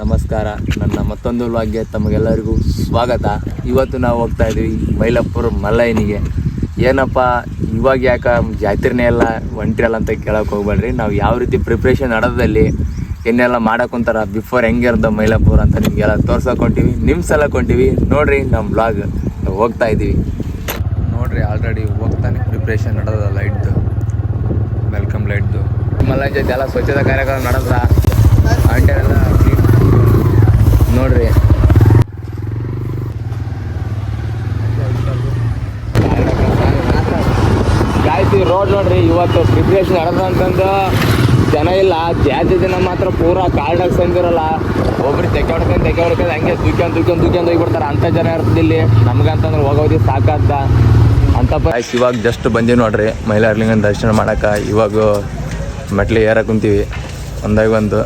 ನಮಸ್ಕಾರ. ನನ್ನ ಮತ್ತೊಂದು ವ್ಲಾಗ್ಗೆ ತಮಗೆಲ್ಲರಿಗೂ ಸ್ವಾಗತ. ಇವತ್ತು ನಾವು ಹೋಗ್ತಾ ಇದ್ದೀವಿ ಮೈಲಾಪುರ ಮಲ್ಲಯ್ಯನಿಗೆ. ಏನಪ್ಪ, ಇವಾಗ ಯಾಕೆ ಜಾತ್ರೆನೇ ಎಲ್ಲ ಹೊಂಟ್ರಲ್ಲ ಅಂತ ಕೇಳೋಕೆ ಹೋಗ್ಬೇಡ್ರಿ. ನಾವು ಯಾವ ರೀತಿ ಪ್ರಿಪ್ರೇಷನ್ ನಡೆದಲ್ಲಿ ಏನೆಲ್ಲ ಮಾಡೋಕ್ಕಂತಾರ ಬಿಫೋರ್ ಹೆಂಗಿರ್ದ ಮೈಲಾಪುರ ಅಂತ ನಿಮಗೆಲ್ಲ ತೋರ್ಸಕೊಂತೀವಿ ನಿಮ್ಮ ಸಲ ಕೊಂಟಿವಿ ನೋಡ್ರಿ ನಮ್ಮ ಬ್ಲಾಗ್ ಹೋಗ್ತಾ ಇದ್ದೀವಿ. ನೋಡ್ರಿ ಆಲ್ರೆಡಿ ಹೋಗ್ತಾನೆ ಪ್ರಿಪ್ರೇಷನ್ ನಡೆದ ಲೈಟ್ದು ವೆಲ್ಕಮ್ ಲೈಟ್ದು ಮಲ್ಲಯ್ಯ ಜೊತೆ ಎಲ್ಲ ಸ್ವಚ್ಛತಾ ಕಾರ್ಯಕ್ರಮ ನಡೆದ್ರ? ಆಂಟೆಲ್ಲ ನೋಡ್ರಿ. ಗಾಯತ್ರಿ ರೋಡ್ ನೋಡ್ರಿ, ಇವತ್ತು ಪ್ರಿಪ್ರೇಷನ್ ನಡೆದ ಅಂತಂದು ಜನ ಇಲ್ಲ. ಜಾತಿ ಜನ ಮಾತ್ರ ಪೂರಾ ಕಾರ್ಡಾಗ ಸಂದಿರಲ್ಲ ಒಬ್ರು ತೆಕ್ಕೆ ಹೊಡ್ಕೊಂಡು ತೆಕ್ಕೆ ಹೊಡ್ಕೊಂಡು ಹಂಗೆ ದುಕ್ಕೊಂಡು ದುಕ್ಕೊಂಡು ದುಕ್ಕೊಂಡು ಹೋಗ್ಬಿಡ್ತಾರೆ. ಅಂಥ ಜನ ಇರ್ತಿಲ್ಲಿ ನಮ್ಗಂತಂದ್ರೆ ಹೋಗೋದಿ ಸಾಕಂತ ಅಂತ ಇವಾಗ ಜಸ್ಟ್ ಬಂದೀವಿ ನೋಡ್ರಿ. ಮೈಲಾರ್ಲಿಂಗನ ದರ್ಶನ ಮಾಡೋಕೆ. ಇವಾಗ ಮೆಟ್ಲಿ ಏರ ಕುಂತೀವಿ. ಒಂದಾಗಿ ಒಂದು.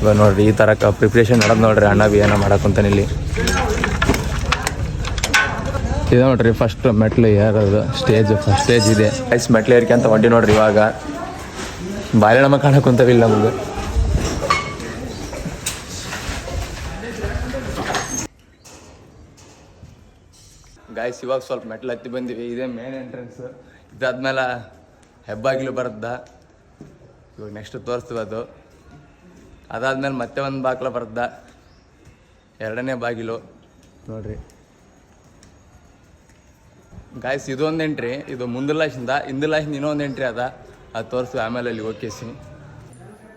ಇವಾಗ ನೋಡ್ರಿ ಈ ಥರ ಪ್ರಿಪ್ರೇಷನ್ ಮಾಡೋದು ನೋಡ್ರಿ ಅಣ್ಣ ಬಿ ಏನೋ ಮಾಡಕ್ಕಂತಾನೆ ಇಲ್ಲಿ. ಇದೆ ನೋಡ್ರಿ ಫಸ್ಟ್ ಮೆಟ್ಲು ಏರೋದು ಸ್ಟೇಜ್ ಫಸ್ಟ್ ಸ್ಟೇಜ್ ಇದೆ. ಐಸ್ ಮೆಟ್ಲು ಏರಿಕೆ ಅಂತ ಹೊಂಟಿ ನೋಡ್ರಿ ಇವಾಗ. ಬಾಳೆಹಣ್ಣ ಕಾಣಕ್ಕಂತವಿಲ್ಲ ನಮಗೆ. ಗಾಯ್ಸ್ ಇವಾಗ ಸ್ವಲ್ಪ ಮೆಟ್ಲು ಹತ್ತಿ ಬಂದಿವಿ. ಇದೇ ಮೇನ್ ಎಂಟ್ರೆನ್ಸ್ ಇದಾದ್ಮೇಲೆ ಹೆಬ್ಬಾಗಿಲು ಬರುತ್ತ? ಇವಾಗ ನೆಕ್ಸ್ಟ್ ತೋರಿಸ್ತೀವಿ ಅದು. ಅದಾದ್ಮೇಲೆ ಮತ್ತೆ ಒಂದು ಬಾಗಿಲು ಬರ್ದ. ಎರಡನೇ ಬಾಗಿಲು. ನೋಡ್ರಿ. ಗಾಯ್ಸ್ ಇದೊಂದು ಎಂಟ್ರಿ ಇದು ಮುಂದಲಾಶಿಂದ ಲಾಶಿಂದ ಹಿಂದಿನ ಲಾಶಿಂದ ಇನ್ನೊಂದು ಎಂಟ್ರಿ ಅದ. ಅದು ತೋರಿಸ್ತೀವಿ ಆಮೇಲೆ ಅಲ್ಲಿ ಓಕೆಸಿ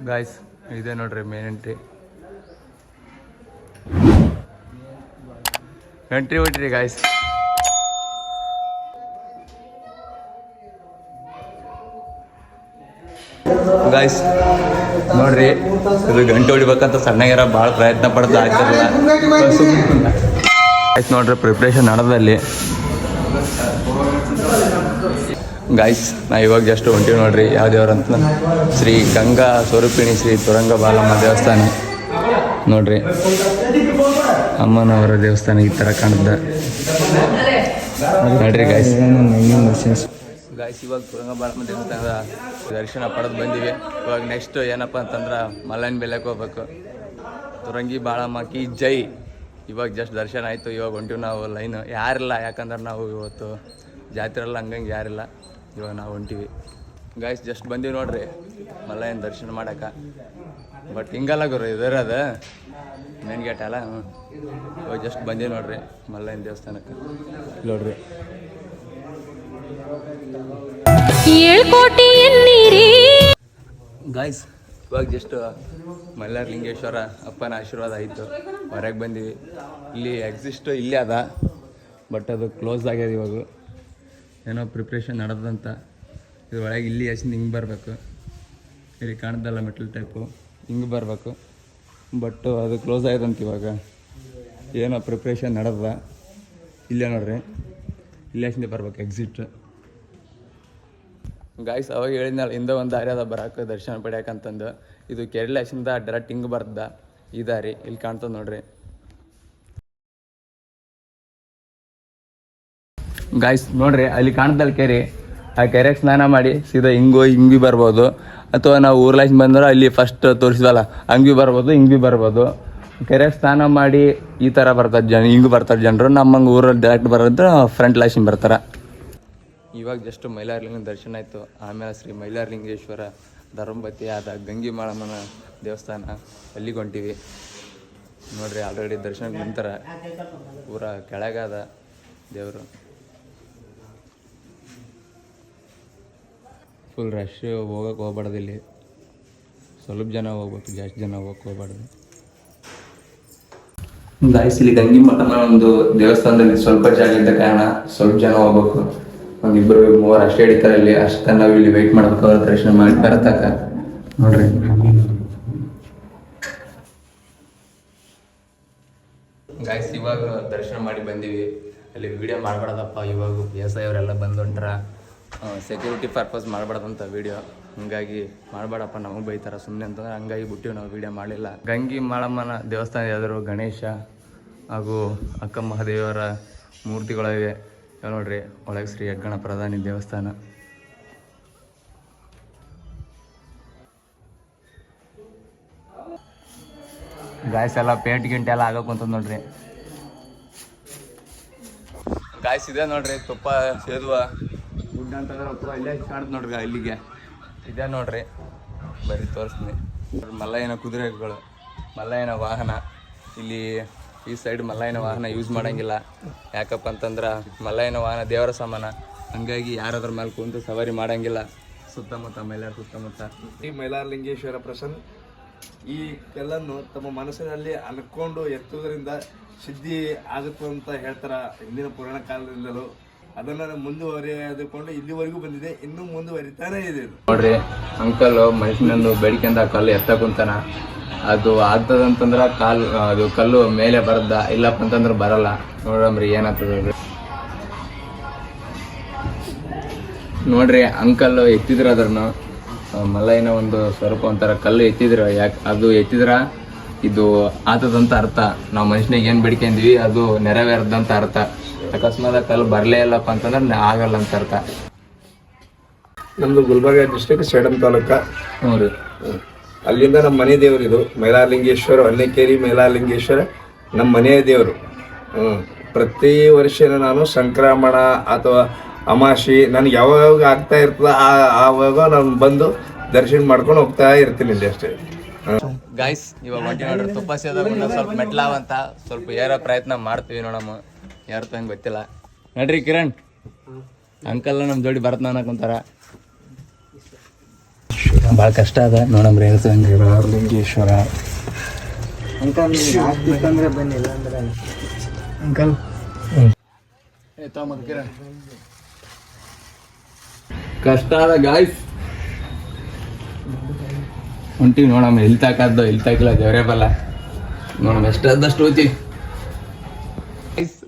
ಗಾಯ್ಸ್ ಇದೆ ನೋಡ್ರಿ ಮೇನ್ ಎಂಟ್ರಿ ಎಂಟ್ರಿ ಹೊಟ್ರಿ ಗಾಯ್ಸ್ ಗಾಯ್ಸ್ ನೋಡ್ರಿ, ಇದು ಗಂಟೆ ಹೊಡಿಬೇಕಂತ ಸಣ್ಣಗಿರ ಭಾಳ ಪ್ರಯತ್ನ ಪಡ್ತಾ ಆಗ್ತಿರಲ್ಲ ಆಯ್ತು ನೋಡ್ರಿ ಪ್ರಿಪ್ರೇಷನ್ ನಡೆದಲ್ಲಿ. ಗಾಯ್ಸ್ ನಾ ಇವಾಗ ಜಸ್ಟ್ ಹೊಂಟೀವಿ ನೋಡ್ರಿ, ಯಾವ ದೇವ್ರ ಅಂತ ಶ್ರೀ ಗಂಗಾ ಸ್ವರೂಪಿಣಿ ಶ್ರೀ ತುರಂಗ ಬಾಲಮ್ಮ ದೇವಸ್ಥಾನ. ನೋಡ್ರಿ, ಅಮ್ಮನವರ ದೇವಸ್ಥಾನ ಈ ಥರ ಕಾಣುತ್ತೆ. ನೋಡ್ರಿ ಗಾಯ್ಸ್ ಗಾಯ್ಸ್ ಇವಾಗ ತುರಂಗ ಬಾಲಮ್ಮ ದೇವಸ್ಥಾನದ ದರ್ಶನ ಪಡೆದು ಬಂದಿವೆ. ಇವಾಗ ನೆಕ್ಸ್ಟ್ ಏನಪ್ಪ ಅಂತಂದ್ರೆ ಮಲ್ಲನ್ ಬೆಲೆಗೆ ಹೋಗ್ಬೇಕು. ತುರಂಗಿ ಬಾಳಮ್ಮ ಕಿ ಜೈ. ಇವಾಗ ಜಸ್ಟ್ ದರ್ಶನ ಆಯಿತು, ಇವಾಗ ಹೊಂಟಿವಿ ನಾವು ಲೈನ್ ಯಾರಿಲ್ಲ, ಯಾಕಂದ್ರೆ ನಾವು ಇವತ್ತು ಜಾತ್ರೆ ಎಲ್ಲ ಹಂಗಂಗೆ ಯಾರಿಲ್ಲ. ಇವಾಗ ನಾವು ಹೊಂಟಿವಿ. ಗಾಯ್ಸ್ ಜಸ್ಟ್ ಬಂದೀವಿ ನೋಡ್ರಿ, ಮಲ್ಲಯ್ಯನ ದರ್ಶನ ಮಾಡಕ್ಕೆ ಬಟ್ ಹಿಂಗಲ್ಲ ಗುರು ಇದರದ ಮೇನ್ ಗೇಟ್ ಅಲ್ಲ. ಇವಾಗ ಜಸ್ಟ್ ಬಂದೀವಿ ನೋಡ್ರಿ, ಮಲ್ಲಯ್ಯನ ದೇವಸ್ಥಾನಕ್ಕೆ. ನೋಡ್ರಿ. ಗಾಯ್ಸ್ ಇವಾಗ ಜಸ್ಟ್ ಮಲ್ಲಾರ್ ಲಿಂಗೇಶ್ವರ ಅಪ್ಪನ ಆಶೀರ್ವಾದ ಆಯಿತು. ಹೊರಗೆ ಬಂದೀವಿ. ಇಲ್ಲಿ ಎಕ್ಸಿಸ್ಟ್ ಇಲ್ಲೇ ಅದ. ಬಟ್ ಅದು ಕ್ಲೋಸ್ ಆಗ್ಯದ ಇವಾಗ. ಏನೋ ಪ್ರಿಪ್ರೇಷನ್ ನಡೆದಂತ. ಇದ್ರೊಳಗೆ ಇಲ್ಲಿ ಅಷ್ಟು ಹಿಂಗೆ ಬರಬೇಕು. ಇಲ್ಲಿ ಕಾಣ್ದಲ್ಲ ಮೆಟಲ್ ಟೈಪು ಹಿಂಗೆ ಬರಬೇಕು. ಬಟ್ ಅದು ಕ್ಲೋಸ್ ಆಗ್ಯದಂತ ಇವಾಗ. ಏನೋ ಪ್ರಿಪ್ರೇಷನ್ ನಡೆದ. ಇಲ್ಲೇ ನೋಡ್ರಿ. ಇಲ್ಲೇ ಬರ್ಬೇಕು ಎಕ್ಸಿಟ್ ಗಾಯ್ಸ್ ಅವಾಗ ಹೇಳಿದ್ನಲ್ಲ, ಹಿಂದೆ ಒಂದು ದಾರಿ ಅದ ಬರಾಕ ದರ್ಶನ ಪಡ್ಯಾಕಂತಂದು. ಇದು ಕೇರಳದಿಂದ ಡೈರೆಕ್ಟ್ ಹಿಂಗೆ ಬರ್ದ. ಈ ದಾರಿ ಇಲ್ಲಿ ಕಾಣ್ತದೆ ನೋಡ್ರಿ. ಗಾಯ್ಸ್ ನೋಡ್ರಿ, ಅಲ್ಲಿ ಕಾಣ್ತಲ್ಲ ಕೆರೆ. ಆ ಕೆರೆಗೆ ಸ್ನಾನ ಮಾಡಿ ಸೀದಾ ಹಿಂಗೋ, ಹಿಂಗ್ ಬಿ ಬರ್ಬೋದು. ಅಥವಾ ನಾವು ಊರ್ಲಾಸ್ ಬಂದ್ರೆ ಅಲ್ಲಿ ಫಸ್ಟ್ ತೋರಿಸಿದಲ್ಲ ಹಂಗ್ ಬರ್ಬೋದು, ಹಿಂಗೆ ಬರ್ಬೋದು. ಕೆರೆಗೆ ಸ್ನಾನ ಮಾಡಿ ಈ ಥರ ಬರ್ತಾರೆ ಜನ, ಹಿಂಗೆ ಬರ್ತಾರೆ ಜನರು. ನಮ್ಮಂಗೆ ಊರಲ್ಲಿ ಡೈರೆಕ್ಟ್ ಬರೋದ್ರ ಫ್ರಂಟ್ ಲಾಶಿಂಗ್ ಬರ್ತಾರೆ. ಇವಾಗ ಜಸ್ಟ್ ಮೈಲಾರ್ಲಿಂಗ ದರ್ಶನ ಆಯಿತು. ಆಮೇಲೆ ಶ್ರೀ ಮೈಲಾರಲಿಂಗೇಶ್ವರ, ಧರ್ಮಪತಿ ಆದ ಗಂಗಿ ಮಾಳಮ್ಮನ ದೇವಸ್ಥಾನ ಅಲ್ಲಿಗೆ ಹೊಂಟಿವಿ. ನೋಡ್ರಿ ಆಲ್ರೆಡಿ ದರ್ಶನ ನಿಂತಾರ ಪೂರ ಕೆಳಗಾದ ದೇವರು. ಫುಲ್ ರಶ್ ಹೋಗಕ್ಕೆ ಹೋಗ್ಬಾರ್ದು ಇಲ್ಲಿ. ಸ್ವಲ್ಪ ಜನ ಹೋಗ್ಬೇಕು, ಜಾಸ್ತಿ ಜನ ಹೋಗಕ್ಕೆ ಹೋಗ್ಬಾರ್ದು. ಗಾಯ್ಸ್ ಇಲ್ಲಿ ಗಂಗಿ ಮಠನ ಒಂದು ದೇವಸ್ಥಾನದಲ್ಲಿ ಸ್ವಲ್ಪ ಜಾಗ ಇದ್ದ ಕಾರಣ ಸ್ವಲ್ಪ ಜನ ಹೋಗ್ಬೇಕು. ಒಂದಿಬ್ಬರು ಮೂವರು ಅಷ್ಟೇ ಹಿಡಿತಾರೆ ಇಲ್ಲಿ ಅಷ್ಟ ನಾವು ಇಲ್ಲಿ ವೆಯ್ಟ್ ಮಾಡ್ಬೇಕು. ಅವ್ರ ದರ್ಶನ ಮಾಡಿ ಬರತಕ್ಕ ನೋಡ್ರಿ. ಗಾಯ್ಸ್ ಇವಾಗ ದರ್ಶನ ಮಾಡಿ ಬಂದೀವಿ. ಅಲ್ಲಿ ವಿಡಿಯೋ ಮಾಡ್ಬಾರ್ದಪ್ಪ. ಇವಾಗ ಪಿ ಎಸ್ ಐ ಅವರೆಲ್ಲ ಬಂದು ಹೊಂಟ್ರ. ಸೆಕ್ಯೂರಿಟಿ ಪರ್ಪಸ್ ಮಾಡಬಾರ್ದಂತ ವಿಡಿಯೋ ಹಂಗಾಗಿ ಮಾಡಬೇಡಪ್ಪ, ನಮಗೆ ಬೈತಾರ ಸುಮ್ಮನೆ ಅಂತಂದ್ರೆ ಹಂಗಾಗಿ ಬಿಟ್ಟಿವಿ ನಾವು ವಿಡಿಯೋ ಮಾಡಲಿಲ್ಲ ಗಂಗಿ ಮಾಳಮ್ಮನ ದೇವಸ್ಥಾನ ಎದುರು ಗಣೇಶ ಹಾಗೂ ಅಕ್ಕ ಮಹಾದೇವರ ಮೂರ್ತಿಗಳಿವೆ ನೋಡ್ರಿ, ಒಳಗೆ ಶ್ರೀ ಹೆಗ್ಗಣ ಪ್ರಧಾನಿ ದೇವಸ್ಥಾನ. ಗಾಯ್ಸ್ ಎಲ್ಲ ಪೇಂಟ್ ಗಿಂಟ್ ಎಲ್ಲ ಆಗಕ್ಕಂತ ನೋಡ್ರಿ. ಗಾಯ್ಸ್ ಇದೆ ನೋಡ್ರಿ, ತುಪ್ಪ ಸೇದುವ. ಗುಡ್ಡ ಅಂತಂದ್ರೆ ತುಪ್ಪ ಇಲ್ಲೇ ಕಾಣುತ್ತೆ ನೋಡ್ರಿ ಇಲ್ಲಿಗೆ. ಇದೆ ನೋಡ್ರಿ. ಬರೀ ತೋರಿಸ್ತೀನಿ. ಮಲ್ಲಯ್ಯನ ಕುದುರೆಗಳು ಮಲ್ಲಯ್ಯನ ವಾಹನ. ಇಲ್ಲಿ ಈ ಸೈಡ್ ಮಲ್ಲಯ್ಯನ ವಾಹನ ಯೂಸ್ ಮಾಡಂಗಿಲ್ಲ. ಯಾಕಪ್ಪ ಅಂತಂದ್ರೆ ಮಲ್ಲಯ್ಯನ ವಾಹನ ದೇವರ ಸಮಾನ. ಹಂಗಾಗಿ ಯಾರಾದ್ರ ಮೇಲೆ ಕುಂತು ಸವಾರಿ ಮಾಡಂಗಿಲ್ಲ. ಸುತ್ತಮುತ್ತ ಮೈಲಾರ ಸುತ್ತಮುತ್ತ. ಈ ಮೈಲಾರಲಿಂಗೇಶ್ವರ ಪ್ರಸನ್ನ ಈ ಕಲ್ಲನ್ನು ತಮ್ಮ ಮನಸ್ಸಿನಲ್ಲಿ ಅನ್ಕೊಂಡು ಎತ್ತುವುದರಿಂದ ಸಿದ್ಧಿ ಆಗುತ್ತೆ ಅಂತ ಹೇಳ್ತಾರ ಹಿಂದಿನ ಪುರಾಣ ಕಾಲದಿಂದಲೂ. ಅದನ್ನ ಮುಂದುವರೆದುಕೊಂಡು ಇಲ್ಲಿವರೆಗೂ ಬಂದಿದೆ. ಇನ್ನೂ ಮುಂದುವರಿತಾನೇ ಇದೆ ನೋಡ್ರಿ, ಅಂಕಲ್ ಮನುಷ್ಯನನ್ನು ಬೇಡಿಕೆಂದ ಕಲ್ಲು ಎತ್ತ ಕುಂತಾನ. ಅದು ಆಗ್ತದಂತಂದ್ರ ಕಾಲ್, ಅದು ಕಲ್ಲು ಮೇಲೆ ಬರದ್ದ, ಇಲ್ಲಪ್ಪ ಅಂತಂದ್ರೆ ಬರಲ್ಲ. ನೋಡಮ್ರಿ, ಏನಾಗ್ತದ. ನೋಡ್ರಿ, ಅಂಕಲ್ ಎತ್ತಿದ್ರ ಅದ್ರನ್ನು. ಮಲ್ಲಯ್ಯನ ಒಂದು ಸ್ವರೂಪ ಒಂಥರ ಕಲ್ಲು ಎತ್ತಿದ್ರ. ಯಾಕೆ, ಅದು ಎತ್ತಿದ್ರ? ಇದು ಆತದಂತ ಅರ್ಥ. ನಾವು ಮನುಷ್ಯನಿಗೆ ಏನು ಬೇಡ್ಕೊಂಡಿವಿ ಅದು ನೆರವೇರದಂತ ಅರ್ಥ. ಅಕಸ್ಮಾತ್ ಕಲ್ಲು ಬರ್ಲೇ ಇಲ್ಲಪ್ಪ ಅಂತಂದ್ರೆ ಆಗಲ್ಲ ಅಂತ ಅರ್ಥ. ನಮ್ದು ಗುಲ್ಬರ್ಗ ಡಿಸ್ಟಿಕ್ ಸೇಡಂ ತಾಲೂಕ. ಹ್ಞೂ ರೀ. ಅಲ್ಲಿಂದ ನಮ್ಮ ಮನೆ ದೇವರು ಇದು ಮೈಲಾರಲಿಂಗೇಶ್ವರ ಅನ್ನೇಕೇರಿ ಮೈಲಾರಲಿಂಗೇಶ್ವರ ನಮ್ಮ ಮನೆಯ ದೇವರು. ಹ್ಮ್. ಪ್ರತಿ ವರ್ಷ ನಾನು ಸಂಕ್ರಮಣ ಅಥವಾ ಅಮಾಶಿ ನನಗೆ ಯಾವಾಗ ಆಗ್ತಾ ಇರ್ತದ ಆ- ಆವಾಗ ನಾನು ಬಂದು ದರ್ಶನ ಮಾಡ್ಕೊಂಡು ಹೋಗ್ತಾ ಇರ್ತೀನಿ ಇಲ್ಲಿ ಅಷ್ಟೇ. ಗಾಯ್ಸ್ ಇವಾಗ ಹೊಂಟಿ ನೋಡ್ರಿ ತುಪ್ಪ ಸೇದ ಸ್ವಲ್ಪ ಮೆಟ್ಲಾವಂತ ಸ್ವಲ್ಪ ಏರೋ ಪ್ರಯತ್ನ ಮಾಡ್ತೀವಿ ನೋಡಮ್ಮ. ಯಾರು ತಂಗ ಗೊತ್ತಿಲ್ಲ. ನಡ್ರಿ ಕಿರಣ್. ಅಂಕಲ್ ನಮ್ಮ ಜೋಡಿ ಭರತ್ ಕುಂತಾರ ಭಾಳ ಕಷ್ಟ ಅದ. ನೋಡಮ್ರಿ ಹೇಳ್ತಂಗಿರ ಲಿಂಗೇಶ್ವರ ಅಂಕಲ್ ಕಿರಣ್. ಕಷ್ಟ ಅದ ಗಾಯ್ಸ್ ಹೊಂಟಿವಿ ನೋಡಮ್ಮ ಇಲ್ಲಿ ತಾಕದ್ದು ಇಲ್ಲಿ ತಾಕಿಲ್ಲ ದೇವರೇ ಬಲ್ಲ ನೋಡಮ್ಮ ಎಷ್ಟಾದಷ್ಟು ಹೋಯ್ತಿ.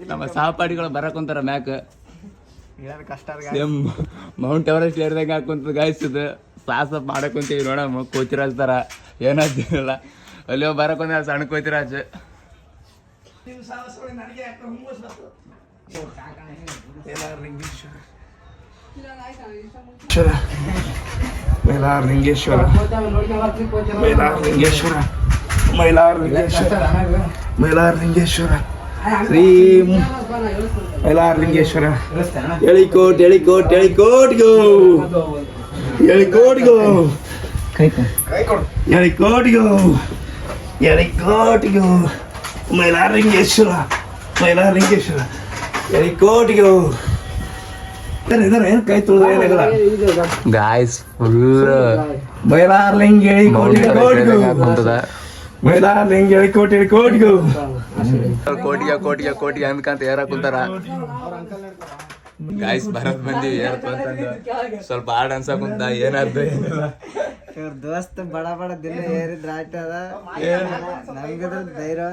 ನಮ್ಮ ಸಹಪಾಠಿಗಳು ಬರಕುಂತಾರ ಮ್ಯಾಕ್. ಸೇಮ್ ಮೌಂಟ್ ಎವರೆಸ್ಟ್ ಏರ್ದಂಗೆ ಹಾಕೊಂತ ಗಾಯ್ಸ್ ಇದು ಸಾಹಸ ಮಾಡಕ್ಕಂತೀವಿ ನೋಡಮ್ಮ ಕೋಚಿರಾಜ್ ಥರ ಏನಾಗ್ತಿರಲ್ಲ ಅಲ್ಲಿ ಹೋಗಿ ಬರಕೊಂಡ ಸಣ್ಣ ಕೋಚಿರಾಜ್ Mylar Lingeshwara Mylar Lingeshwara Mylar Lingeshwara Mylar ಎಳಿಕೋಟ್ ಎಳಿಕೋಟ್ ಗೋ ಎಳಿಕೋಟ್ ಗೋ ಎಳಿಕೋಟ್ ಗೋ ಎಳಿಕೋಟ್ ಗೋ ಮೈಲಾರಲಿಂಗೇಶ್ವರ ಮೈಲಾರಲಿಂಗೇಶ್ವರ ಎಳಿಕೋಟ್ ಗೋ ಕೈ ತುಳಿದ್ರೆ ಏನಾಗಲ್ಲ ಗಾಯ್ಸ್ ಫುಲ್ ಮೈಲಾರಲಿಂಗ ಎಳಿಕೋಟ್ ಎಳಿಕೋಟ್ ಗೋ ಕುಂತದ ಮೈಲಾರಲಿಂಗ ಎಳಿಕೋಟ್ ಎಳಿಕೋಟ್ ಗೋ ಕೋಟಿಗೆ ಕೋಟಿಗೆ ಕೋಟಿಗೆ ಅಂದ್ಕಂತ ಏರ ಕುಂತಾರ. ಗಾಯ್ಸ್ ಬರತ್ ಬಂದಿವಿ ಏರ್ತು ಸ್ವಲ್ಪ ಹಾಡ್ ಅನ್ಸ ಕುಂತ ಏನಾದ್ರು ಇವ್ರ ದೋಸ್ತ್ ಬಡ ಬಡ ದಿನ ಏರಿದ್ರ ಆಯ್ತದ ನಮ್ಗದ್ರ ಧೈರ್ಯ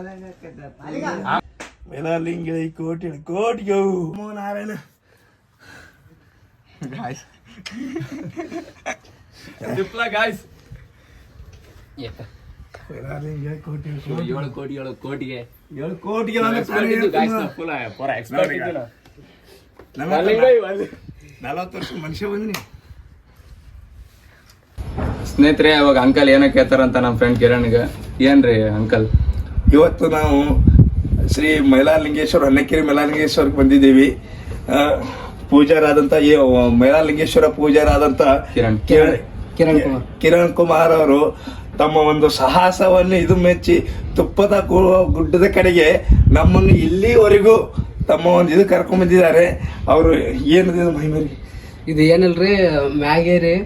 ಮೈಲಾರಲಿಂಗ ಕೋಟಿ ಎಳಿಕೋಟ್ ಗೋ. ನಾರಾಯಣ. ಗಾಯ್ಸ್ ಗಾಯ್ಸ್ ಎಳಿಕೋಟ್ ಏಳು ಕೋಟಿ ಏಳು ಕೋಟಿಗೆ. ಏಳು ಕೋಟಿಗೆ ಫುಲ್ ಪೂರ ಎಕ್ಸ್ಪರ್ಟ್ ಇದ್ದಿಲ್ಲ ನಲವತ್ತು ವರ್ಷ ಮನುಷ್ಯ ಬಂದಿನಿ. ಸ್ನೇಹಿತರೆ ಅವಾಗ ಅಂಕಲ್ ಏನೋ ಕೇಳ್ತಾರಂತ ನಮ್ಮ ಫ್ರೆಂಡ್ ಕಿರಣ್ಗೆ. ಏನ್ರಿ ಅಂಕಲ್? ಇವತ್ತು ನಾವು ಶ್ರೀ ಮೈಲಾಲಿಂಗೇಶ್ವರ ಅನ್ನಕ್ಕಿರಿ ಮೈಲಾಲಿಂಗೇಶ್ವರಕ್ಕೆ ಬಂದಿದ್ದೀವಿ. ಪೂಜಾರಾದಂತ ಪೂಜಾರಾದಂಥ ಈ ಮೈಲಾರಲಿಂಗೇಶ್ವರ ಪೂಜಾರಾದಂಥ ಕಿರಣ್. ಕಿರಣ್ ಕಿರಣ್ ಕುಮಾರ್. ಕಿರಣ್ ಕುಮಾರ್ ಅವರು ತಮ್ಮ ಒಂದು ಸಾಹಸವನ್ನು ಇದು ಮೆಚ್ಚಿ ತುಪ್ಪದ ಗುಡ್ಡದ ಕಡೆಗೆ ನಮ್ಮನ್ನು ಇಲ್ಲಿವರೆಗೂ ತಮ್ಮ ಒಂದು ಇದು ಕರ್ಕೊಂಡ್ ಬಂದಿದ್ದಾರೆ. ಅವರು ಏನಿದೆ ಮಹಿಮೇರಿ ಇದು ಏನಲ್ರಿ ಮ್ಯಾಗೇರಿ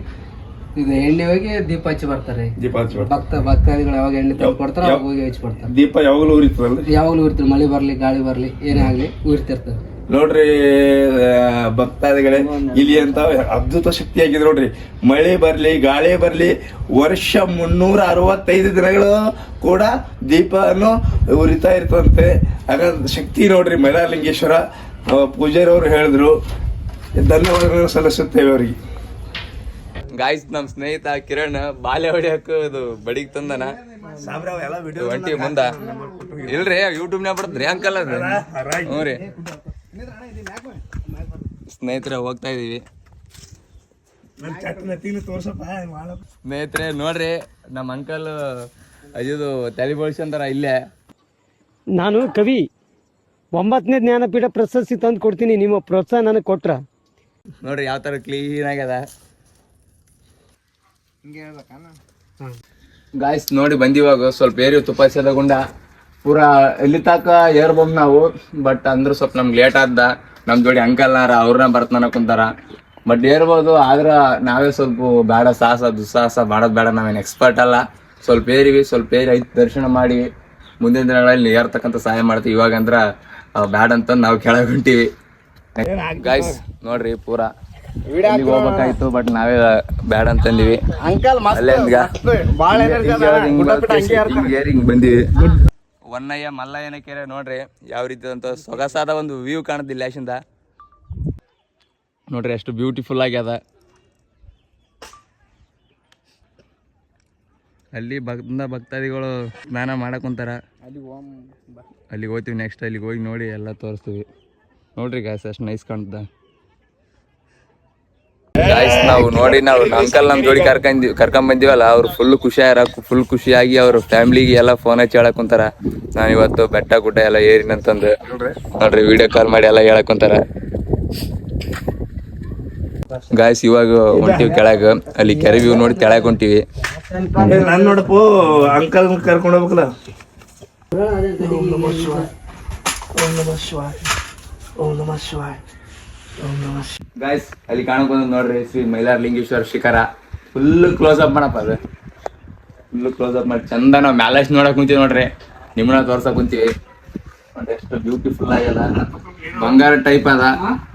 ಇದು ಎಣ್ಣೆ ಹೋಗಿ ದೀಪ ಹಚ್ಚಿ ಬರ್ತಾರೆ. ದೀಪ ಹಚ್ಚಿ ಭಕ್ತ ಭಕ್ತಾದಿಗಳು ಯಾವಾಗ ಎಣ್ಣೆ ತಂದು ಕೊಡ್ತಾರೆ ಅವಾಗ ಹೋಗಿ ಹಚ್ಚಿ ಕೊಡ್ತಾರೆ. ದೀಪ ಯಾವಾಗಲೂ ಉರಿತದಲ್ಲ ಯಾವಾಗಲೂ ಉರಿತಾರೆ ಮಳೆ ಬರಲಿ ಗಾಳಿ ಬರಲಿ ಏನೇ ಆಗಲಿ ಉರಿತಿರ್ತದೆ. ನೋಡ್ರಿ ಭಕ್ತಾದಿಗಳೇ ಇಲ್ಲಿ ಅಂತ ಅದ್ಭುತ ಶಕ್ತಿ ಆಗಿದೆ ನೋಡ್ರಿ. ಮಳೆ ಬರ್ಲಿ ಗಾಳಿ ಬರ್ಲಿ ವರ್ಷ ಮುನ್ನೂರ ಅರವತ್ತೈದು ದಿನಗಳು ಕೂಡ ದೀಪವನ್ನು ಉರಿತಾ ಇರ್ತಂತೆ. ಹಾಗಾದ್ರೆ ಶಕ್ತಿ ನೋಡ್ರಿ ಮೈಲಾರಲಿಂಗೇಶ್ವರ ಆ, ಪೂಜಾರಿ ಅವರು ಹೇಳಿದ್ರು. ಧನ್ಯವಾದಗಳನ್ನು ಸಲ್ಲಿಸುತ್ತೇವೆ ಅವರಿಗೆ. ಗಾಯ್ಸ್ ನಮ್ಮ ಸ್ನೇಹಿತ ಕಿರಣ್ ಬಾಲ್ಯ ಹೊಡಿಯಕ್ಕೆ ಇದು ಬಡಿಗ್ ತಂದನ. ಹೊಂಟಿ ಮುಂದ. ಇಲ್ರಿ ಯೂಟ್ಯೂಬ್ನ್ಯಾಗ ಬರ್ತದ್ರಿ ಅಂಕಲ್ ಅದ್ರಿ ಹ್ಞೂ ರೀ. ಸ್ನೇಹಿತರೆ ಹೋಗ್ತಾ ಇದೀವಿ. ಸ್ನೇಹಿತರೆ ನೋಡ್ರಿ ನಮ್ಮ ಅಂಕಲ್ ಅಜಿದು ತಲೆ ಬೋಳ್ಸಂತಾರ ಇಲ್ಲೇ. ನಾನು ಕವಿ. ಒಂಬತ್ತನೇ ಜ್ಞಾನಪೀಠ ಪ್ರಶಸ್ತಿ ತಂದು ಕೊಡ್ತೀನಿ ನಿಮ್ಮ ಪ್ರೋತ್ಸಾಹ ನನಗೆ ಕೊಟ್ರ. ನೋಡ್ರಿ ಯಾವ ತರ ಕ್ಲೀನ್ ಆಗ್ಯದ. ಗಾಯ್ಸ್ ನೋಡಿ ಬಂದಿವಾಗ ಸ್ವಲ್ಪ ಏರಿ ತುಪ್ಪ ಗುಂಡ. ಪೂರಾ ಎಲ್ಲಿ ತಾಕ ಏರ್ಬೋದು ನಾವು ಬಟ್ ಅಂದ್ರೆ ಸ್ವಲ್ಪ ನಮ್ಗೆ ಲೇಟ್ ಆದ ನಮ್ ಜೋಡಿ ಅಂಕಲ್ನಾರ ಅವ್ರನ್ನ ಬರ್ತಾನ ಕುಂತಾರ. ಬಟ್ ಏರ್ಬೋದು ಆದ್ರೆ ನಾವೇ ಸ್ವಲ್ಪ ಬೇಡ ಸಾಹಸ ದುಸ್ಸಾಹಸ ಮಾಡೋದು ಬೇಡ ನಾವೇನು ಎಕ್ಸ್ಪರ್ಟ್ ಅಲ್ಲ. ಸ್ವಲ್ಪ ಏರಿವಿ ಸ್ವಲ್ಪ ಏರಿ ಐತ್ ದರ್ಶನ ಮಾಡಿ ಮುಂದಿನ ದಿನಗಳಲ್ಲಿ ಏರ್ತಕ್ಕಂಥ ಸಹಾಯ ಮಾಡ್ತೀವಿ. ಇವಾಗ ಅಂದ್ರ ಬ್ಯಾಡ ಅಂತ ನಾವು ಕೆಳಗೆ ಹೊಂಟಿವಿ ಗಾಯ್ಸ್ ನೋಡ್ರಿ ಪೂರಾ. ಇಲ್ಲಿಗ್ ಹೋಗ್ಬೇಕಾಯ್ತು ಬಟ್ ನಾವೇ ಬ್ಯಾಡ ಅಂತಂದಿವಿ. ಅಲ್ಲೇ ಹಿಂಗ್. ಬಂದಿವಿ. ಒನ್ನಯ್ಯ ಮಲ್ಲಯ್ಯನ ಕೆರೆ ನೋಡ್ರಿ ಯಾವ ರೀತಿ ಅಂತ ಸೊಗಸಾದ ಒಂದು ವ್ಯೂ ಕಾಣುತ್ತಿಲ್ಲ ಯಾಶಿಂದ ನೋಡ್ರಿ ಎಷ್ಟು ಬ್ಯೂಟಿಫುಲ್ ಆಗ್ಯದ ಅಲ್ಲಿ ಬಂದ ಭಕ್ತಾದಿಗಳು ಸ್ನಾನ ಮಾಡಕ್ ಕುಂತಾರ. ಅಲ್ಲಿಗೆ ಹೋಗ್ತೀವಿ ನೆಕ್ಸ್ಟ್ ಅಲ್ಲಿಗೆ ಹೋಗಿ ನೋಡಿ ಎಲ್ಲ ತೋರಿಸ್ತೀವಿ. ನೋಡ್ರಿ ಗಾಯ್ಸ್ ಅಷ್ಟು ನೈಸ್ ಕಾಣ್ತದ. ಗಾಯ್ಸ್ ನಾವು ನೋಡಿ ನಾವು ಅಂಕಲ್ ನಮ್ ಜೋಡಿ ಕರ್ಕೊಂಡ್ ಕರ್ಕೊಂಡ್ ಬಂದಿವಲ್ಲ ಅವ್ರು ಫುಲ್ ಖುಷಿಯಾರ ಫುಲ್ ಖುಷಿಯಾಗಿ ಅವ್ರ ಫ್ಯಾಮಿಲಿಗೆ ಎಲ್ಲ ಫೋನ್ ಹಚ್ಚಿ ಹೇಳಕ್ ಕುಂತಾರ. ನಾವ್ ಇವತ್ತು ಬೆಟ್ಟ ಗುಡ್ಡ ಎಲ್ಲ ಏರಿನಂತಂದು ನೋಡ್ರಿ ವಿಡಿಯೋ ಕಾಲ್ ಮಾಡಿ ಎಲ್ಲ ಹೇಳಕ್ ಕುಂತಾರ. ಗಾಯ್ಸ್ ಇವಾಗ ಹೊಂಟಿವಿ ಕೆಳಗ. ಅಲ್ಲಿ ಕೆರೆ ವ್ಯೂ ನೋಡಿ ಕೆಳಗ್ ಹೊಂಟಿವಿ. ನಾನು ನೋಡಪ್ಪ ಅಂಕಲ್ ಕರ್ಕೊಂಡು ಹೋಗ್ಬೇಕಲ್ಲ. ಗಾಯ್ಸ್ ಅಲ್ಲಿ ಕಾಣಕ್ ಬಂದ್ ನೋಡ್ರಿ, ಶ್ರೀ ಮೈಲಾರ್ ಲಿಂಗೇಶ್ವರ ಶಿಖರ. ಫುಲ್ ಕ್ಲೋಸ್ ಅಪ್ ಮಾಡಪ್ಪ ಅದ. ಫುಲ್ ಕ್ಲೋಸ್ ಅಪ್ ಮಾಡಿ, ಚಂದ ನಾವ್ ಮ್ಯಾಲೇಜ್ ನೋಡಕ್ ಕುಂತೀವಿ ನೋಡ್ರಿ. ನಿಮ್ಮನ್ನ ತೋರ್ಸಕ್ ಕುಂತೀವಿ. ಎಷ್ಟು ಬ್ಯೂಟಿಫುಲ್ ಆಗ್ಯದ ಬಂಗಾರ ಟೈಪ್ ಅದ.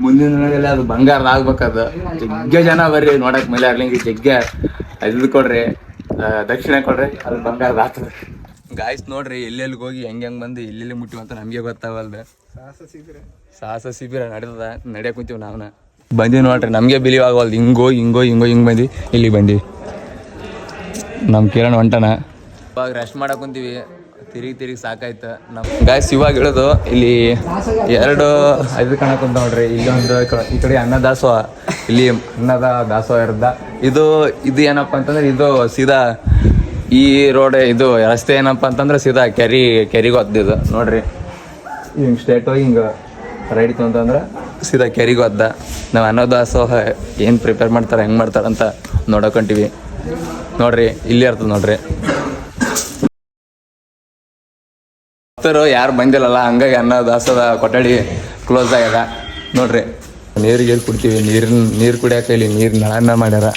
ಮುಂದಿನ ದಿನಗಳಲ್ಲಿ ಅದು ಬಂಗಾರ ಆಗ್ಬೇಕದ. ಜಗ್ಗೆ ಜನ ಬರ್ರಿ ನೋಡಕ್ ಮೈಲಾರಲಿಂಗಿ ಜಗ್ಗೆ. ಅದು ಕೊಡ್ರಿ ದಕ್ಷಿಣ ಕೊಡ್ರಿ ಅದು ಬಂಗಾರದ ಆಗ್ತದೆ. ಗಾಯ್ಸ್ ನೋಡ್ರಿ, ಎಲ್ಲೆಲ್ಲಿಗೆ ಹೋಗಿ, ಹೆಂಗ್ ಹೆಂಗ್ ಬಂದು, ಎಲ್ಲೆಲ್ಲಿ ಮುಟ್ಟಿವಂತ ನಮಗೆ ಗೊತ್ತಾಗಲ್ದು ಸಾಹಸ ಶಿಬಿರ ನಡೆದದ ನಡೆಯಕ್ ಕುಂತೀವಿ ನಾವ್ನ. ಬಂದಿವಿ ನೋಡ್ರಿ, ನಮಗೆ ಬಿಲೀವ್ ಆಗವಲ್ದು. ಹಿಂಗೋ ಹಿಂಗೋ ಹಿಂಗೋ, ಹಿಂಗೆ ಬಂದಿ ಇಲ್ಲಿ ಬಂದಿ. ನಮ್ ಕಿರಣ್ ಹೊಂಟನ ಇವಾಗ ರೆಸ್ಟ್ ಮಾಡಕ್ಕೆ ಕುಂತೀವಿ. ತಿರುಗಿ ತಿರುಗಿ ಸಾಕಾಯ್ತು. ನಮ್ ಗಾಯ್ಸ್ ಇವಾಗ ಇಳಿದು ಇಲ್ಲಿ ಎರಡು ಐದು ಕಣ ಕುಂತ ನೋಡ್ರಿ. ಇಲ್ಲಿ ಒಂದು ಈ ಕಡೆ- ಈ ಕಡೆ ಅನ್ನ ದಾಸೋಹ. ಇಲ್ಲಿ ಅನ್ನದ ದಾಸೋಹ ಇರದ ಇದು ಇದು ಏನಪ್ಪ ಅಂತಂದ್ರೆ ಇದು ಸೀದಾ ಈ ರೋಡ್ ಇದು ರಸ್ತೆ ಏನಪ್ಪ ಅಂತಂದ್ರೆ ಸೀದಾ ಕೆರಿ ಕೆರೆಗೆ ಹೊತ್ತಿದ್ದು ನೋಡ್ರಿ. ಹಿಂಗೆ ಸ್ಟೇಟು ಹಿಂಗೆ ರೈಟ್ ಅಂತಂದ್ರೆ ಸೀದಾ ಕೆರಿಗೆ ಹೋದ ನಾವು ಅನ್ನದಾಸೋಹ ಏನು ಪ್ರಿಪೇರ್ ಮಾಡ್ತಾರೆ ಹೆಂಗೆ ಮಾಡ್ತಾರೆ ಅಂತ ನೋಡಕೊಂತೀವಿ ನೋಡ್ರಿ ಇಲ್ಲಿ ಇರ್ತದೆ ನೋಡ್ರಿ. ಭಕ್ತರು ಯಾರು ಬಂದಿಲ್ಲಲ್ಲ ಹಂಗಾಗಿ ಅನ್ನದಾಸೋದ ಕೊಠಡಿ ಕ್ಲೋಸ್ ಆಗ್ಯದ. ನೋಡ್ರಿ. ನೀರಿಗೆ ಎಲ್ಲಿ ಕುಡ್ತೀವಿ? ನೀರಿನ ನೀರು ಕುಡಿಯಕ್ಕೆ ಇಲ್ಲಿ ನೀರು ನಳನ್ನ ಮಾಡ್ಯಾರ.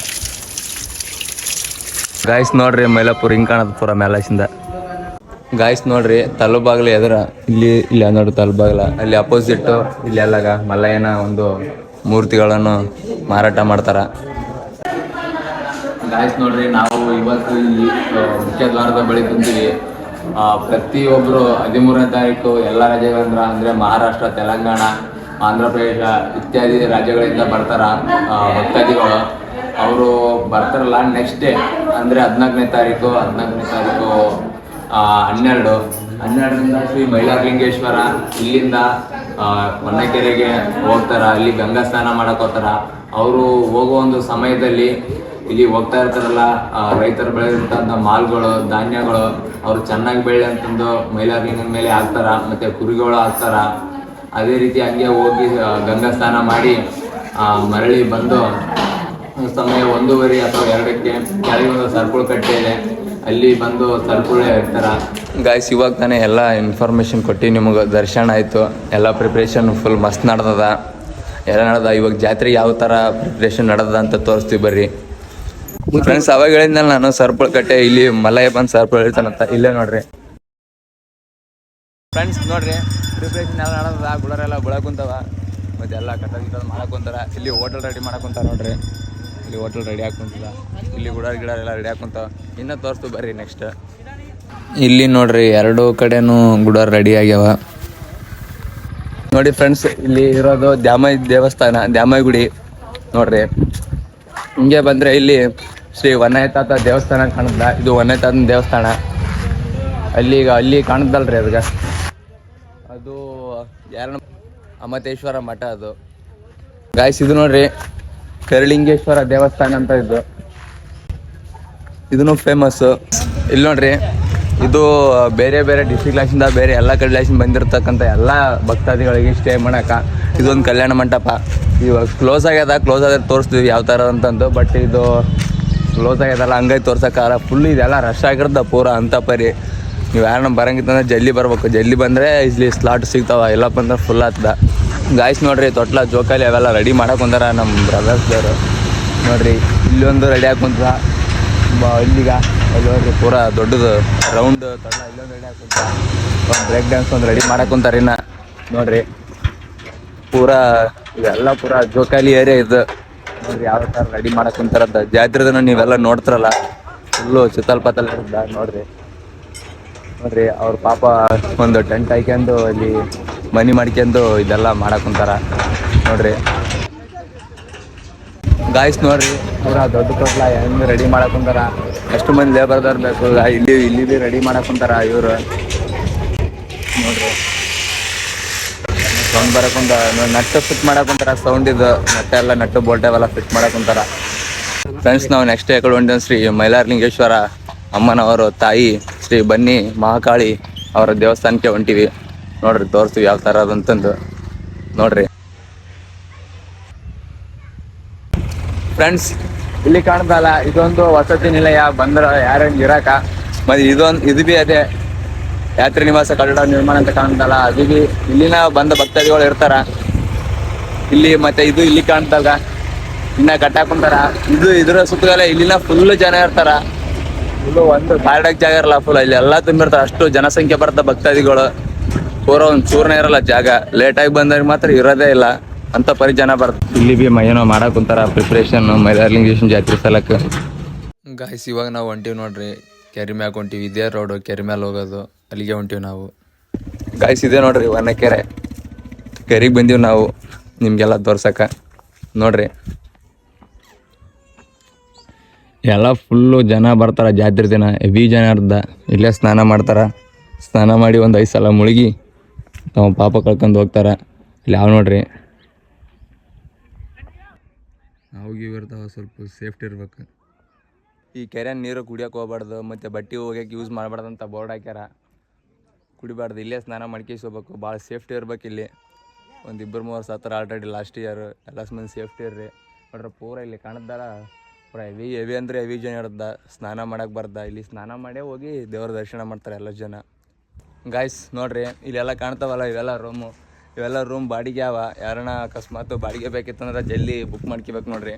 ಗಾಯ್ಸ್ ನೋಡ್ರಿ ಮೈಲಾಪುರ ಹಿಂಗೆ ಕಾಣದ ಪೂರ ಮೇಲಾಸಿಂದ ಗಾಯ್ಸ್ ನೋಡ್ರಿ ತಲುಬಾಗ್ಲ ಎದುರ. ಇಲ್ಲಿ ಇಲ್ಲಿ ನೋಡಿ ತಲುಬಾಗ್ಲ. ಅಲ್ಲಿ ಅಪೋಸಿಟ್ ಇಲ್ಲಿ ಎಲ್ಲಾಗ ಮಲ್ಲಯ್ಯನ ಒಂದು ಮೂರ್ತಿಗಳನ್ನು ಮಾರಾಟ ಮಾಡ್ತಾರ. ಗಾಯ್ಸ್ ನೋಡ್ರಿ ನಾವು ಇವತ್ತು ಇಲ್ಲಿ ಮುಖ್ಯ ದ್ವಾರದ ಬಳಿ ಬಂದಿವಿ ಆ, ಪ್ರತಿಯೊಬ್ರು ಹದಿಮೂರನೇ ತಾರೀಕು ಎಲ್ಲ ರಾಜ್ಯಗಳಿಂದ ಅಂದ್ರೆ ಮಹಾರಾಷ್ಟ್ರ ತೆಲಂಗಾಣ ಆಂಧ್ರ ಪ್ರದೇಶ ಇತ್ಯಾದಿ ರಾಜ್ಯಗಳಿಂದ ಬರ್ತಾರ ಭಕ್ತಾದಿಗಳು. ಅವರು ಬರ್ತಾರಲ್ಲ ನೆಕ್ಸ್ಟ್ ಡೇ ಅಂದ್ರೆ ಹದಿನಾಲ್ಕನೇ ತಾರೀಕು ಹದಿನಾಲ್ಕನೇ ತಾರೀಕು ಹನ್ನೆರಡು. ಹನ್ನೆರಡರಿಂದ ಶ್ರೀ ಮೈಲಾರಲಿಂಗೇಶ್ವರ, ಇಲ್ಲಿಂದ ಹೊನ್ನಕೆರೆಗೆ ಹೋಗ್ತಾರ ಅಲ್ಲಿ ಗಂಗಾ ಸ್ನಾನ ಮಾಡಕ್ಕೆ ಹೋಗ್ತಾರ. ಅವರು ಹೋಗೋ ಒಂದು ಸಮಯದಲ್ಲಿ ಇಲ್ಲಿ ಹೋಗ್ತಾ ಇರ್ತಾರಲ್ಲ ರೈತರು ಬೆಳೆದಿರ್ತಂತ ಮಾಲ್ಗಳು, ಧಾನ್ಯಗಳು, ಅವರು ಚೆನ್ನಾಗಿ ಬೆಳೆ ಅಂತಂದು ಮೈಲಾರಲಿಂಗನ ಮೇಲೆ ಹಾಕ್ತಾರ, ಮತ್ತೆ ಕುರಿಗಳು ಹಾಕ್ತಾರ. ಅದೇ ರೀತಿ ಹಂಗೆ ಹೋಗಿ ಗಂಗಾ ಸ್ನಾನ ಮಾಡಿ ಮರಳಿ ಬಂದು ಸಮಯ ಒಂದೂವರೆ ಅಥವಾ ಎರಡಕ್ಕೆ ಕೆಳಗೆ ಒಂದು ಸರ್ಕುಳ ಕಟ್ಟೆ ಅಲ್ಲಿ ಬಂದು ಸರ್ಕುಳ ಇರ್ತಾರ? ಗಾಯ್ಸ್ ಇವಾಗ ತಾನೇ ಎಲ್ಲ ಇನ್ಫಾರ್ಮೇಷನ್ ಕೊಟ್ಟು ನಿಮಗೆ ದರ್ಶನ ಆಯಿತು. ಎಲ್ಲ ಪ್ರಿಪ್ರೇಷನ್ ಫುಲ್ ಮಸ್ತ್ ನಡೆದದ. ಎಲ್ಲ ನಡೆದ ಇವಾಗ ಜಾತ್ರೆ ಯಾವ ಥರ ಪ್ರಿಪ್ರೇಷನ್ ನಡೆದ ಅಂತ ತೋರಿಸ್ತೀವಿ ಬರ್ರಿ. ಫ್ರೆಂಡ್ಸ್ ಅವಾಗ ನಾನು ಸರ್ಪಳ ಕಟ್ಟೆ ಇಲ್ಲಿ ಮಲಯ ಬಂದು ಸರ್ಪಳ ಹೇಳ್ತಾನಂತ ಇಲ್ಲೇ ನೋಡ್ರಿ. ಫ್ರೆಂಡ್ಸ್ ನೋಡ್ರಿ ಪ್ರಿಪ್ರೇಷನ್ ಎಲ್ಲ ನಡೆದ ಗುಳರೆಲ್ಲ ಕುಂತಾವ. ಮತ್ತೆ ಎಲ್ಲ ಕಟ್ಟ ಗಿಟ್ಟ ಮಾಡಕ್ ಕುಂತಾರ. ಇಲ್ಲಿ ಹೋಟೆಲ್ ರೆಡಿ ಮಾಡಕ್ಕೆ ಕುಂತಾರ ನೋಡ್ರಿ. ಇಲ್ಲಿ ಹೋಟೆಲ್ ರೆಡಿ ಹಾಕೊಂತದ ಇಲ್ಲಿ ಗುಡ ಗಿಡ ಎಲ್ಲ ರೆಡಿ ಹಾಕೊಂತ ಇನ್ನ ತೋರಿಸ್ತು ಬರ್ರಿ ನೆಕ್ಸ್ಟ್ ಇಲ್ಲಿ ನೋಡ್ರಿ ಎರಡು ಕಡೆನು ಗುಡ ರೆಡಿ ಆಗ್ಯಾವ. ನೋಡಿ ಫ್ರೆಂಡ್ಸ್ ಇಲ್ಲಿ ಇರೋದು ದ್ಯಾಮೈ ದೇವಸ್ಥಾನ, ದ್ಯಾಮೈ ಗುಡಿ. ನೋಡ್ರಿ. ಹಿಂಗೆ ಬಂದ್ರೆ ಇಲ್ಲಿ ಶ್ರೀ ವನಯತಾತ ದೇವಸ್ಥಾನ ಕಾಣದ ಇದು ತಾತನ ದೇವಸ್ಥಾನ. ಅಲ್ಲಿ ಈಗ ಅಲ್ಲಿ ಕಾಣದಲ್ರಿ ಅದ್ಗ ಅದು ಯಾರ ಅಮತೇಶ್ವರ ಮಠ ಅದು. ಗಾಯ್ಸ್ ಇದು ನೋಡ್ರಿ. ಕರಳಿಂಗೇಶ್ವರ ದೇವಸ್ಥಾನ ಅಂತ ಇದ್ದು ಇದನ್ನು ಫೇಮಸ್ ಇಲ್ಲಿ ನೋಡ್ರಿ, ಇದು ಬೇರೆ ಬೇರೆ ಡಿಸ್ಟ್ರಿಕ್ಟ್ ಲಾಸಿಂದ ಬೇರೆ ಎಲ್ಲ ಕಡೆ ಲಾಸಿಂದ ಬಂದಿರತಕ್ಕಂಥ ಎಲ್ಲ ಭಕ್ತಾದಿಗಳಿಗೆ ಸ್ಟೇ ಮಾಡಕ್ಕೆ ಇದೊಂದು ಕಲ್ಯಾಣ ಮಂಟಪ. ಇವಾಗ ಕ್ಲೋಸ್ ಆಗ್ಯದ ಕ್ಲೋಸ್ ಆದ್ರೆ ತೋರಿಸ್ತೀವಿ ಯಾವ ಥರ ಅಂತಂದು ಬಟ್ ಇದು ಕ್ಲೋಸ್ ಆಗ್ಯದಲ್ಲ, ಹಂಗಾಗಿ ತೋರ್ಸಕ್ಕಾಗಲ್ಲ ಫುಲ್ ಇದೆಲ್ಲ ರಶ್ ಆಗಿರ್ದ ಪೂರ ಅಂತ ಪರಿ. ನೀವು ಯಾರನ್ನ ಬರಂಗಿತ್ತಂದ್ರೆ ಜಲ್ದಿ ಬರ್ಬೇಕು. ಜಲ್ದಿ ಬಂದರೆ ಇಲ್ಲಿ ಸ್ಲಾಟ್ ಸಿಗ್ತಾವ, ಇಲ್ಲಪ್ಪ ಅಂದ್ರೆ ಫುಲ್ ಆಗ್ತದ. ಗಾಯ್ಸ್ ನೋಡ್ರಿ, ತೊಟ್ಲ ಜೋಕಾಲಿ ಅವೆಲ್ಲ ರೆಡಿ ಮಾಡಕ್ ಬಂದಾರ ನಮ್ಮ ಬ್ರದರ್ಸ್ದವರು ನೋಡ್ರಿ, ಇಲ್ಲೊಂದು ರೆಡಿ ಹಾಕೊಂತ ಇಲ್ಲಿಗ. ಅಲ್ಲಿ ನೋಡ್ರಿ, ಪೂರ ದೊಡ್ಡದು ರೌಂಡ್ ತೊಟ್ಲ ಇಲ್ಲೊಂದು ರೆಡಿ ಹಾಕೊಂತ ಒಂದು ಬ್ರೇಕ್ ಡ್ಯಾನ್ಸ್ ಒಂದು ರೆಡಿ ಮಾಡಕ್ಕೆ ಕುಂತಾರ ಇನ್ನ. ನೋಡ್ರಿ, ಪೂರ ಇವೆಲ್ಲ ಪೂರ ಜೋಕಾಲಿ ಏರಿಯಾ ಇದು. ನೋಡ್ರಿ, ಯಾವ ಥರ ರೆಡಿ ಮಾಡಕ್ಕೆ ಕುಂತಾರದ ಜಾತ್ರೆದನ್ನ ನೀವೆಲ್ಲ ನೋಡ್ತಾರಲ್ಲ ಫುಲ್ಲು ಚಿತ್ತಲ್ ಪತ್ತಲ್ ಇರುತ್ತ ನೋಡ್ರಿ. ನೋಡ್ರಿ, ಅವ್ರ ಪಾಪ ಒಂದು ಟೆಂಟ್ ಹಾಕ್ಯಂದು ಅಲ್ಲಿ ಮನಿ ಮಾಡ್ಕೊಂಡು ಇದೆಲ್ಲ ಮಾಡಕ್ ಕುಂತಾರ. ನೋಡ್ರಿ. ಗಾಯ್ಸ್ ನೋಡ್ರಿ. ಪೂರಾ ದೊಡ್ಡ ತೊಟ್ಲ ಹೆಂಗ್ ರೆಡಿ ಮಾಡಕ್ ಕುಂತಾರ. ಎಷ್ಟು ಮಂದಿ ಲೇಬರ್ದವ್ರು ಬೇಕು? ಇಲ್ಲಿ ಇಲ್ಲಿ ರೆಡಿ ಮಾಡಕ್ ಕುಂತಾರ ಇವ್ರು. ನೋಡ್ರಿ. ಸೌಂಡ್ ಬರಕುಂತ ನಟ್ಟು ಫಿಟ್ ಮಾಡಕ್ ಕುಂತಾರ ಸೌಂಡ್ ಇದು. ನಟ್ಟ ಎಲ್ಲ ನಟ್ಟು ಬೋಲ್ಟ್ ಅವೆಲ್ಲ ಫಿಟ್ ಮಾಡಕ್ ಕುಂತಾರ. ಫ್ರೆಂಡ್ಸ್ ನಾವು ನೆಕ್ಸ್ಟ್ ಯಾಕಡೆ ಹೊಂಟೇವ್ ಶ್ರೀ ಮೈಲಾರಲಿಂಗೇಶ್ವರ ಅಮ್ಮನವರು, ತಾಯಿ, ಶ್ರೀ ಬನ್ನಿ ಮಹಾಕಾಳಿ ಅವರ ದೇವಸ್ಥಾನಕ್ಕೆ ಹೊಂಟಿವಿ. ನೋಡ್ರಿ, ತೋರಿಸ್ತೀವಿ ಯಾವ ಥರ ಅದಂತಂದು ನೋಡ್ರಿ. ಫ್ರೆಂಡ್ಸ್ ಇಲ್ಲಿ ಕಾಣ್ದಲ್ಲ, ಇದೊಂದು ವಸತಿ ನಿಲಯ, ಬಂದ್ರ ಯಾರೇನ್ ಇರಾಕ. ಮತ್ತೆ ಇದೊಂದು ಇದು ಬಿ ಅದೇ ಯಾತ್ರಿ ನಿವಾಸ ಕಟ್ಟಡ ನಿರ್ಮಾಣ ಅಂತ ಕಾಣ್ತಲ್ಲ ಅದು ಬಿ ಇಲ್ಲಿನ ಬಂದ ಭಕ್ತಾದಿಗಳು ಇರ್ತಾರ. ಇಲ್ಲಿ ಮತ್ತೆ ಇದು ಇಲ್ಲಿ ಕಾಣ್ತಲ್ಲ ಇನ್ನ ಕಟ್ಟಾಕ್ ಕುಂತಾರ ಇದು ಇದ್ರ ಸುತ್ತಲೇ ಇಲ್ಲಿನ ಫುಲ್ ಜನ ಇರ್ತಾರ. ಫುಲ್ ಒಂದು ಕಾರ್ಡಕ್ ಜಾಗ ಇರಲ್ಲ ಫುಲ್ ಇಲ್ಲಿ ಎಲ್ಲಾ ತುಂಬಿರ್ತಾರ, ಅಷ್ಟು ಜನಸಂಖ್ಯೆ ಬರ್ತಾ ಭಕ್ತಾದಿಗಳು. ಪೂರ ಒಂದ್ ಚೂರ್ನ ಇರಲ್ಲ ಜಾಗ. ಲೇಟ್ ಆಗಿ ಬಂದಾಗ ಮಾತ್ರ ಇರೋದೇ ಇಲ್ಲ. ಅಂತ ಪರಿ ಜನ ಬರ್ತದೆ ಇಲ್ಲಿ ಬಿ ಏನೋ ಮಾಡಕ್ ಕುಂತಾರ ಪ್ರಿಪ್ರೇಷನ್ ಮೈದಾರ್ಲಿಂಗೇಶನ್ ಜಾತ್ರೆ ಸಲಕ್ಕೆ. ಗಾಯ್ಸ್ ಇವಾಗ ನಾವು ಹೊಂಟಿವಿ ನೋಡ್ರಿ. ಕೆರೆ ಮ್ಯಾಗ ಹೊಂಟಿವಿ. ಇದೇ ರೋಡು ಕೆರೆ ಮ್ಯಾಲ ಹೋಗೋದು. ಅಲ್ಲಿಗೆ ಹೊಂಟಿವಿ ನಾವು. ಗಾಯ್ಸ್ ಇದೆ ನೋಡ್ರಿ ಕೆರೆ ಕೆರೆಗೆ ಬಂದೀವಿ ನಾವು. ನಿಮ್ಗೆಲ್ಲ ತೋರ್ಸಕ. ನೋಡ್ರಿ. ಎಲ್ಲ ಫುಲ್ಲು ಜನ ಬರ್ತಾರ ಜಾತ್ರೆ ದಿನ. ಎವಿ ಜನ ಇರ್ದ. ಇಲ್ಲೇ ಸ್ನಾನ ಮಾಡ್ತಾರ. ಸ್ನಾನ ಮಾಡಿ ಒಂದು ಐದು ಸಲ ಮುಳುಗಿ. ತಮ್ಮ ಪಾಪ ಕಳ್ಕೊಂಡು ಹೋಗ್ತಾರೆ. ಇಲ್ಲಿ ಯಾವ ನೋಡ್ರಿ? ನಾವು ಇರ್ತಾವ ಸ್ವಲ್ಪ ಸೇಫ್ಟಿ ಇರ್ಬೇಕು. ಈ ಕೆರೆ ನೀರು ಕುಡಿಯೋಕೆ ಹೋಗ್ಬಾರ್ದು ಮತ್ತು ಬಟ್ಟೆ ಹೋಗ್ಯಾಕೆ ಯೂಸ್ ಮಾಡಬಾರ್ದು ಅಂತ ಬೋರ್ಡ್ ಹಾಕ್ಯಾರ. ಕುಡಿಬಾರ್ದು ಇಲ್ಲೇ ಸ್ನಾನ ಮಾಡ್ಕೇಸ್ಕೋಬೇಕು ಭಾಳ ಸೇಫ್ಟಿ ಇರ್ಬೇಕು ಇಲ್ಲಿ. ಒಂದು ಇಬ್ಬರು ಮೂವರು ಸತ್ತರ ಆಲ್ರೆಡಿ ಲಾಸ್ಟ್ ಇಯರ್ ಎಲ್ಲ ಮಂದಿ ಸೇಫ್ಟಿ ಇರ್ರಿ. ನೋಡ್ರಿ ಪೂರ ಇಲ್ಲಿ ಕಾಣದ್ದಾರ ಪೂರ ಹೆವಿ ಹೆವಿ ಅಂದರೆ ಹೆವಿ ಜನ ಇರ್ದ ಸ್ನಾನ ಮಾಡಕ್ಕೆ ಬರ್ದ ಇಲ್ಲಿ ಸ್ನಾನ ಮಾಡೇ ಹೋಗಿ ದೇವ್ರ ದರ್ಶನ ಮಾಡ್ತಾರೆ ಎಲ್ಲ ಜನ. ಗಾಯ್ಸ್ ನೋಡ್ರಿ, ಇಲ್ಲೆಲ್ಲ ಕಾಣ್ತಾವಲ್ಲ, ಇವೆಲ್ಲ ರೂಮು ಇವೆಲ್ಲ ರೂಮ್ ಬಾಡಿಗೆ ಅವ. ಯಾರನ್ನ ಅಕಸ್ಮಾತ್ ಬಾಡಿಗೆ ಬೇಕಿತ್ತಂದ್ರೆ ಜಲ್ದಿ ಬುಕ್ ಮಾಡ್ಕೋಬೇಕು ನೋಡ್ರಿ.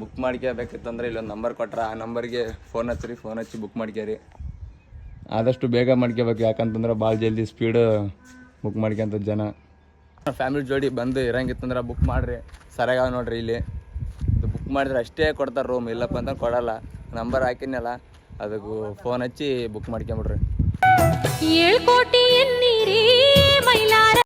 ಬುಕ್ ಮಾಡ್ಕೋಬೇಕಿತ್ತಂದ್ರೆ ಇಲ್ಲೊಂದು ನಂಬರ್ ಕೊಟ್ರ, ಆ ನಂಬರ್ಗೆ ಫೋನ್ ಹಚ್ಚಿರಿ ಫೋನ್ ಹಚ್ಚಿ ಬುಕ್ ಮಾಡ್ಕ್ಯಾರಿ ಆದಷ್ಟು ಬೇಗ ಮಾಡ್ಕೋಬೇಕು, ಯಾಕಂತಂದ್ರೆ ಭಾಳ ಜಲ್ದಿ ಸ್ಪೀಡ್ ಬುಕ್ ಮಾಡ್ಕೊಂತ ಜನ. ಫ್ಯಾಮಿಲಿ ಜೋಡಿ ಬಂದು ಇರಂಗಿತ್ತಂದ್ರೆ ಬುಕ್ ಮಾಡ್ರಿ. ಸರಿಯಾಗ ನೋಡ್ರಿ ಇಲ್ಲಿ. ಬುಕ್ ಮಾಡಿದ್ರೆ ಅಷ್ಟೇ ಕೊಡ್ತಾರೆ ರೂಮ್ ಇಲ್ಲಪ್ಪ ಅಂತ ಕೊಡಲ್ಲ. ನಂಬರ್ ಹಾಕಿನಲ್ಲ ಅದಕ್ಕೂ ಫೋನ್ ಹಚ್ಚಿ ಬುಕ್ ಮಾಡ್ಕೊಂಬಿಡ್ರಿ. ஏழ்கோட்டியின் நீரே மயிலார